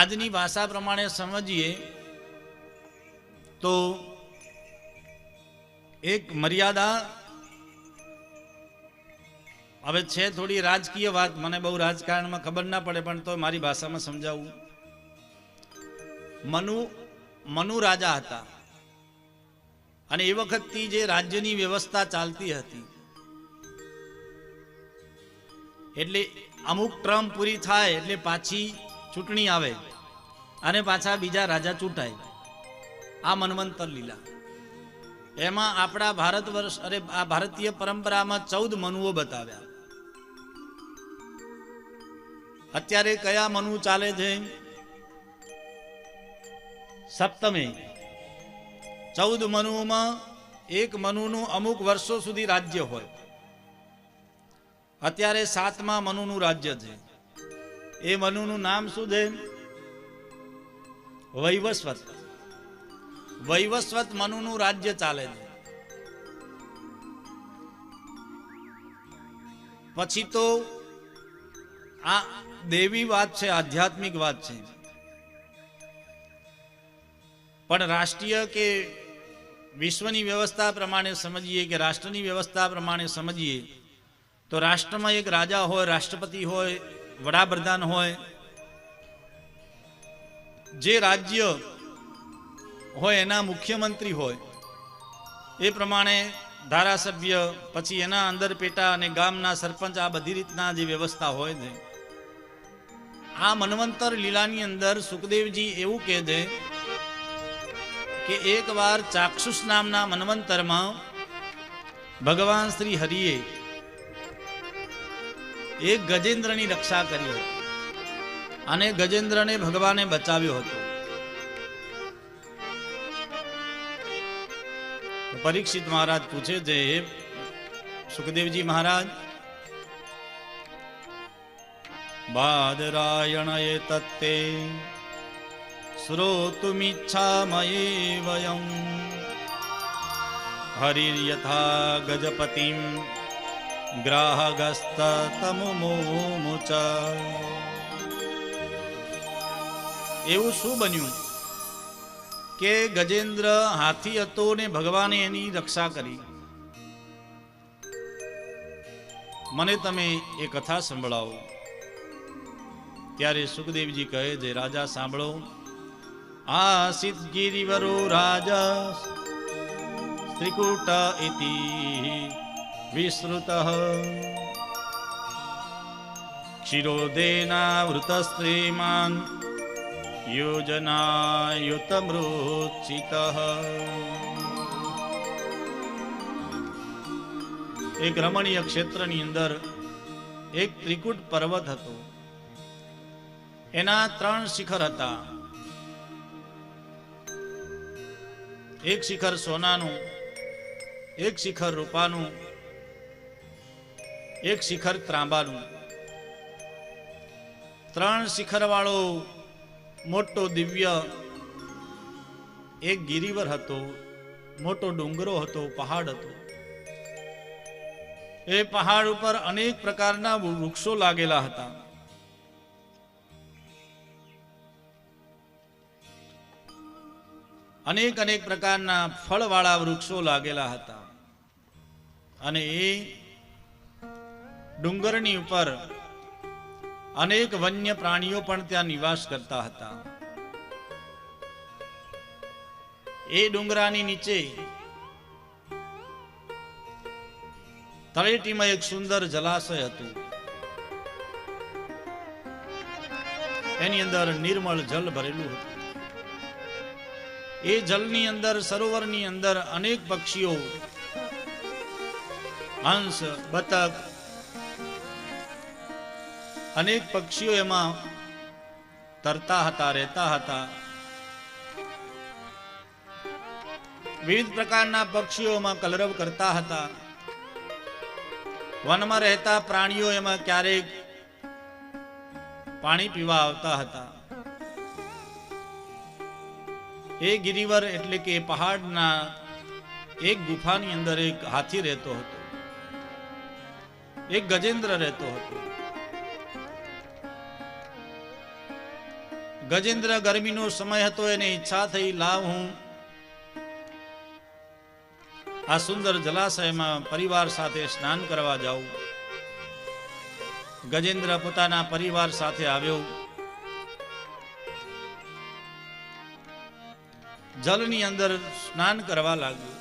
આજની ભાષા પ્રમાણે સમજીએ તો એક મર્યાદા હવે છે થોડી રાજકીય વાત, મને બહુ રાજકારણમાં ખબર ના પડે, પણ તો મારી ભાષામાં સમજાવું. મનુ મનુ રાજા હતા. અને એ વખતથી જે રાજ્યની વ્યવસ્થા ચાલતી હતી, એટલે અમુક ટ્રમ પૂરી થાય, એટલે પાછી ચૂંટણી આવે. અને પાછા બીજા રાજા ચૂંટાય. આ મનવંતર લીલા. એમાં આપણા ભારત વર્ષ, અરે, આ ભારતીય પરંપરામાં ચૌદ મનુઓ બતાવ્યા. અત્યારે કયા મનુ ચાલે છે? સપ્તમે. ચૌદ મનુઓમાં એક મનુનું અમુક વર્ષો સુધી રાજ્ય હોય. અત્યારે સાતમા મનુનું રાજ્ય છે. એ મનુનું નામ શું છે? વૈવસ્વત. વૈવસ્વત મનુનું રાજ્ય ચાલે છે. પછી તો આ દેવી વાત છે, આધ્યાત્મિક વાત છે. પણ રાષ્ટ્રીય કે વિશ્વની વ્યવસ્થા પ્રમાણે સમજીએ કે રાષ્ટ્રની વ્યવસ્થા પ્રમાણે સમજીએ, તો રાષ્ટ્રમાં એક રાજા હોય, રાષ્ટ્રપતિ હોય, વડાપ્રધાન હોય જે રાજ્ય હોય એના મુખ્યમંત્રી હોય, એ પ્રમાણે ધારાસભ્ય, પછી એના અંદર પેટા અને ગામના સરપંચ આ બધી રીતના જે વ્યવસ્થા હોય છે. આ મનવંતર લીલાની અંદર સુખદેવજી એવું કહે છે કે એકવાર ચાક્ષુષ નામના મનવંતરમાં ભગવાન શ્રી હરિએ એક ગજેન્દ્રની રક્ષા કરી હતી. અને ગજેન્દ્રને ભગવાને બચાવ્યો હતો. પરીક્ષિત મહારાજ પૂછે છે "હે સુખદેવજી મહારાજ બાદરાયણ એ તત્તે શ્રોતુમિચ્છામયે વયમ હરિર્યથા ગજપતિમ ગ્રાહગસ્તમુમુચ એવું શું બન્યું? કે ગજેન્દ્ર હાથી હતો ને ભગવાને એની રક્ષા કરી. મને તમે એ કથા સંભળાવો. ત્યારે સુખદેવજી કહે છે રાજા, સાંભળો. આસિત ગિરિવરો રાજા ત્રિકૂટ ઇતિ વિસ્તૃત. ક્ષીરોદેનાવૃત શ્રીમાન યોજનાયુતમૃચિત એક રમણીય ક્ષેત્રની અંદર એક ત્રિકૂટ પર્વત હતો એના ત્રણ શિખર હતા એક શિખર સોનાનું એક શિખર રૂપાનું એક શિખર ત્રાંબાનું ત્રણ શિખર વાળો મોટો દિવ્ય એક ગિરિવર હતો, મોટો ડુંગરો હતો, પહાડ હતો. એ પહાડ ઉપર અનેક પ્રકારના વૃક્ષો લાગેલા હતા. અનેક અનેક પ્રકારના ફળવાળા વૃક્ષો લાગેલા હતા. અને એ ડુંગરની ઉપર અનેક વન્ય પ્રાણીઓ પણ ત્યાં નિવાસ કરતા હતા. એ ડુંગરાની નીચે તળેટીમાં એક સુંદર જલાશય હતું. એની અંદર નિર્મળ જલ ભરેલું હતું. એ જલની અંદર, સરોવરની અંદર અનેક પક્ષીઓ હંસ બતક અનેક પક્ષીઓ એમાં તરતા હતા, રહેતા હતા. વિવિધ પ્રકારના પક્ષીઓમાં કલરવ કરતા હતા. વનમાં રહેતા પ્રાણીઓ એમાં ક્યારેક પાણી પીવા આવતા હતા. એ ગિરિવર એટલે કે પહાડના એક ગુફાની અંદર એક હાથી રહેતો હતો. એક ગજેન્દ્ર રહેતો હતો. ગજેન્દ્ર ગરમીનો સમય હતો, એને ઈચ્છા થઈ, લાવ હું. આ સુંદર જલાશયમાં પરિવાર સાથે સ્નાન કરવા જાઉં. ગજેન્દ્ર પોતાના પરિવાર સાથે આવ્યો. જલની અંદર સ્નાન કરવા લાગ્યો.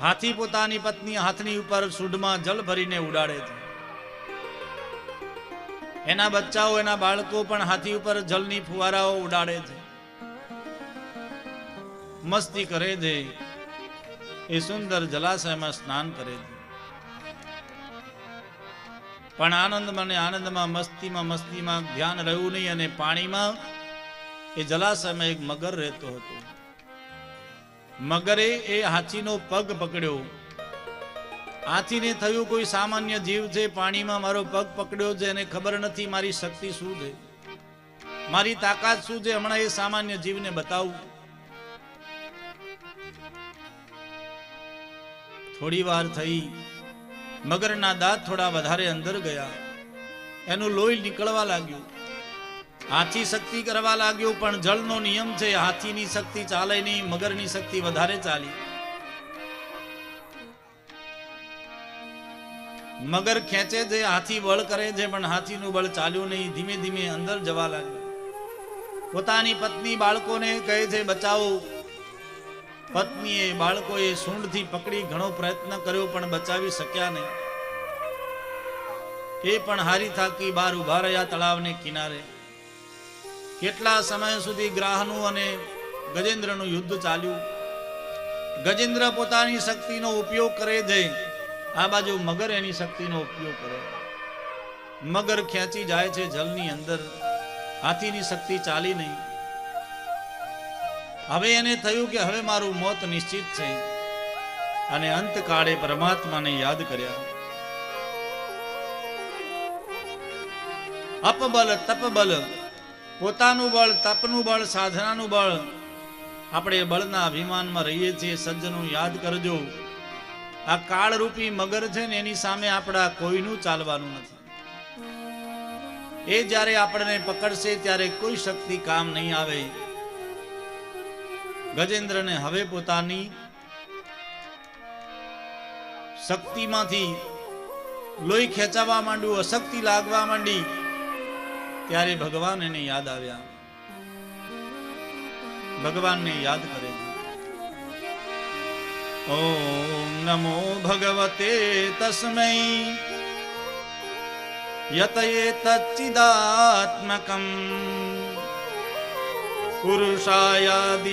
હાથી પોતાની પત્ની હાથની ઉપર સુડમાં જલ ભરીને ઉડાડે છે. એના બચ્ચાઓ, એના બાળકો પણ હાથી ઉપર જલની ફુવારાઓ ઉડાડે છે. મસ્તી કરે છે. એ સુંદર જલાશયમાં સ્નાન કરે છે. પણ આનંદમાં ને આનંદમાં, મસ્તીમાં મસ્તીમાં ધ્યાન રહ્યું નહીં અને પાણીમાં એ જલાશયમાં એક મગર રહેતો હતો. મગરે એ હાથીનો પગ પકડ્યો. હાથીને થયું કોઈ સામાન્ય જીવ છે પાણીમાં મારો પગ પકડ્યો છે એને ખબર નથી મારી શક્તિ શું છે? મારી તાકાત શું છે? હમણાં એ સામાન્ય જીવને બતાવું. થોડી વાર થઈ. મગરના દાંત થોડા વધારે અંદર ગયા. એનું લોહી નીકળવા લાગ્યું. હાથી શક્તિ કરવા લાગ્યો, પણ જળનો નિયમ છે, હાથીની શક્તિ ચાલે નહીં, મગરની શક્તિ વધારે ચાલી. મગર ખેંચે છે હાથી બળ કરે છે, પણ હાથીનું બળ ચાલ્યું નહીં. ધીમે ધીમે અંદર જવા લાગ્યું. પોતાની પત્ની બાળકોને કહે છે, બચાવો. પત્નીએ બાળકોએ સૂંઢથી પકડી ઘણો પ્રયત્ન કર્યો, પણ બચાવી શક્યા નહીં. એ પણ હારી થાકી બહાર ઊભા રહ્યા તળાવને કિનારે. કેટલા સમય સુધી ગ્રાહનું અને ગજેન્દ્રનું યુદ્ધ ચાલ્યું? ગજેન્દ્ર પોતાની શક્તિનો ઉપયોગ કરે છે. આ બાજુ મગર એની શક્તિનો ઉપયોગ કરે. મગર ખેંચી જાય છે જલની અંદર. હાથીની શક્તિ ચાલી નહીં. હવે એને થયું કે હવે મારું મોત નિશ્ચિત છે. અને અંતકાળે પરમાત્માને યાદ કર્યા. અપબલ, તપબલ, પોતાનું બળ, તપનું બળ, સાધનાનું બળ. આપણે બળના અભિમાનમાં રહીએ છીએ. સજ્જનો યાદ કરજો. આ કાળરૂપી મગર છે ને એની સામે આપણા કોઈનું ચાલવાનું નથી. એ જ્યારે આપણને પકડશે ત્યારે કોઈ શક્તિ કામ નહીં આવે. ગજેન્દ્રને હવે પોતાની શક્તિમાંથી લોહી ખેંચાવા માંડ્યું, અશક્તિ લાગવા માંડી, ત્યારે ભગવાન એને યાદ આવ્યા. ભગવાનને યાદ કરે છે नमो નમો ભગવતે यत एतच्चिदात्मकम् पुरुषायादिबीजाय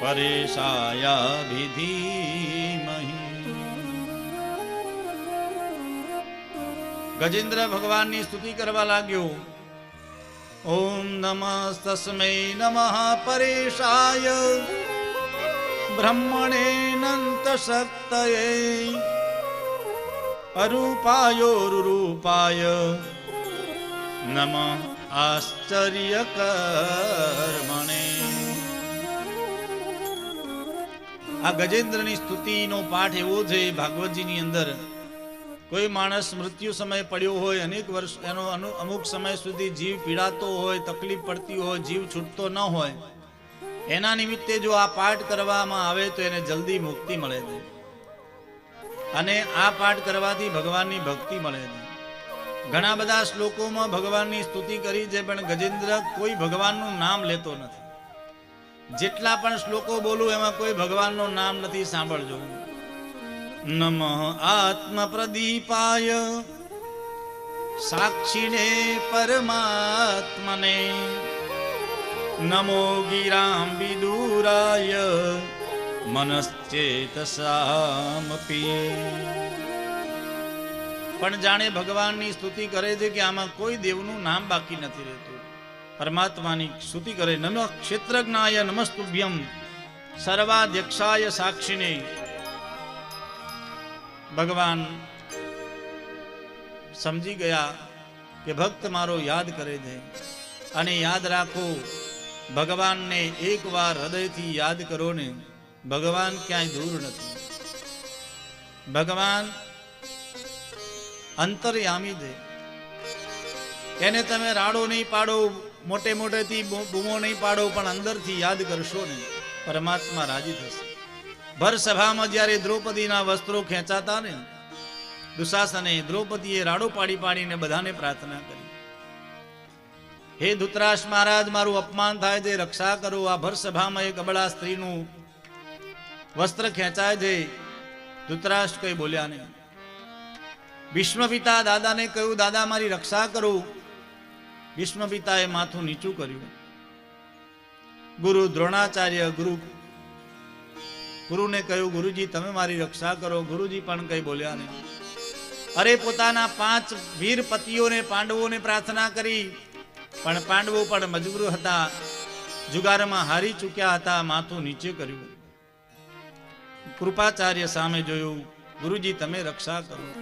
પરેશાયાભિધીમહિ ગજેન્દ્ર ભગવાનની સ્તુતિ કરવા લાગ્યો। ઓમ नमस्तस्मै નમઃ પરેશાય બ્રહ્મણે નંત अरूपायोरुरूपाय। અરૂપાયોરુપાય આશ્ચર્યકર્મણે આશ્ચર્ય કર્મણે આ ગજેન્દ્રની સ્તુતિનો પાઠ એવો છે, ભાગવતજીની અંદર કોઈ માણસ મૃત્યુ સમય પડ્યો હોય, અનેક વર્ષ, એનો અમુક સમય સુધી જીવ પીડાતો હોય, તકલીફ પડતી હોય, જીવ છૂટતો ન હોય, એના નિમિત્તે જો આ પાઠ કરવામાં આવે તો એને જલ્દી મુક્તિ મળે છે અને આ પાઠ કરવાથી ભગવાનની ભક્તિ મળે છે ઘણા બધા શ્લોકોમાં ભગવાનની સ્તુતિ કરી છે, પણ ગજેન્દ્ર કોઈ ભગવાનનું નામ લેતો નથી. જેટલા પણ શ્લોકો બોલું, એમાં કોઈ ભગવાનનું નામ નથી સાંભળજો. નમ આત્મ પ્રદીપાય સાક્ષીને પરમાત્મને નમો ગિરામ વિદુરાય મનશ્ચેતસામપી પણ જાણે ભગવાનની સ્તુતિ કરે છે કે આમાં કોઈ દેવનું નામ બાકી નથી રહેતું. પરમાત્માની સ્તુતિ કરે. નમ ક્ષેત્રજ્ઞાય નમસ્તુભ્યમ. સર્વાધ્યક્ષાય સાક્ષીને. ભગવાન સમજી ગયા કે ભક્ત મારો યાદ કરે છે. અને યાદ રાખો, ભગવાનને એકવાર હૃદયથી યાદ કરો ને ભગવાન ક્યાંય દૂર નથી. ભગવાન અંતરયામી છે. એને તમે રાડો નહીં પાડો, મોટે મોટેથી બૂમો નહીં પાડો, પણ અંદરથી યાદ કરશો ને, પરમાત્મા રાજી થશે. ભર સભામાં જ્યારે દ્રૌપદીના વસ્ત્રો ખેંચાતા ને, દુશાસને દ્રૌપદીએ રાડો પાડી પાડીને બધાને પ્રાર્થના કરી. હે ધૂતરાશ મહારાજ, મારું અપમાન થાય છે, રક્ષા કરો. આ ભર સભામાં એક અબળા સ્ત્રીનું વસ્ત્ર ખેંચાય છે. ધૃતરાશ કઈ બોલ્યા નહીં. ભીષ્મપિતા દાદાને કહ્યું, દાદા, મારી રક્ષા કરો. ભીષ્મ પિતાએ માથું નીચું કર્યું. ગુરુ દ્રોણાચાર્ય ગુરુ ગુરુને કહ્યું, ગુરુજી, તમે મારી રક્ષા કરો. ગુરુજી પણ કઈ બોલ્યા નહીં. અરે, પોતાના પાંચ વીર પતિઓને, પાંડવોને પ્રાર્થના કરી. પણ પાંડવો પણ મજબૂર હતા. જુગારમાં હારી ચૂક્યા હતા, માથું નીચે કર્યું. કૃપાચાર્ય સામે જોયું, ગુરુજી, તમે રક્ષા કરો.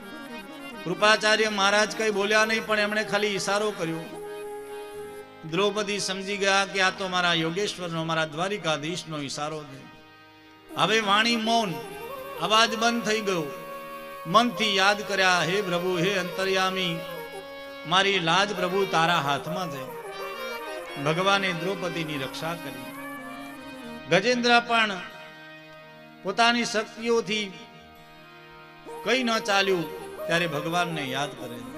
કૃપાચાર્ય મહારાજ કઈ બોલ્યા નહીં, પણ એમણે ખાલી ઈશારો કર્યો. દ્રૌપદી સમજી ગયા કે આ તો મારા યોગેશ્વરનો, મારા દ્વારિકાધીશનો ઈશારો છે. હવે વાણી મૌન. અવાજ બંધ થઈ ગયો. મનથી યાદ કર્યા, હે પ્રભુ, હે અંતર્યામી, મારી લાજ પ્રભુ તારા હાથમાં છે. ભગવાને દ્રૌપદીની રક્ષા કરી. ગજેન્દ્ર પણ પોતાની શક્તિઓથી કઈ ન ચાલ્યું, ત્યારે ભગવાનને યાદ કરે